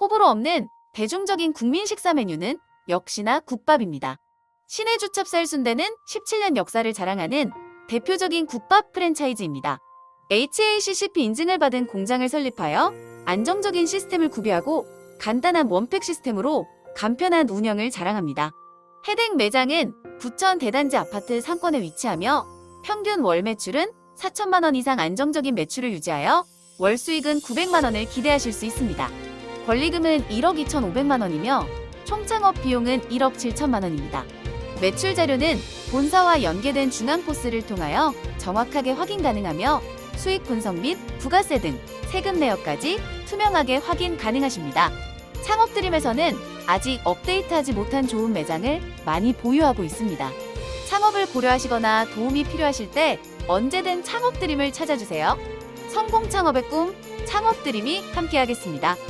호불호 없는 대중적인 국민 식사 메뉴는 역시나 국밥입니다. 신의 주첩살 순대는 17년 역사를 자랑하는 대표적인 국밥 프랜차이즈입니다. HACCP 인증을 받은 공장을 설립하여 안정적인 시스템을 구비하고 간단한 원팩 시스템으로 간편한 운영을 자랑합니다. 해당 매장은 부천 대단지 아파트 상권에 위치하며 평균 월 매출은 4천만 원 이상 안정적인 매출을 유지하여 월 수익은 900만 원을 기대하실 수 있습니다. 권리금은 1억 2,500만 원이며 총 창업 비용은 1억 7천만 원입니다. 매출 자료는 본사와 연계된 중앙포스를 통하여 정확하게 확인 가능하며 수익 분석 및 부가세 등 세금 내역까지 투명하게 확인 가능하십니다. 창업드림에서는 아직 업데이트하지 못한 좋은 매장을 많이 보유하고 있습니다. 창업을 고려하시거나 도움이 필요하실 때 언제든 창업드림을 찾아주세요. 성공 창업의 꿈, 창업드림이 함께하겠습니다.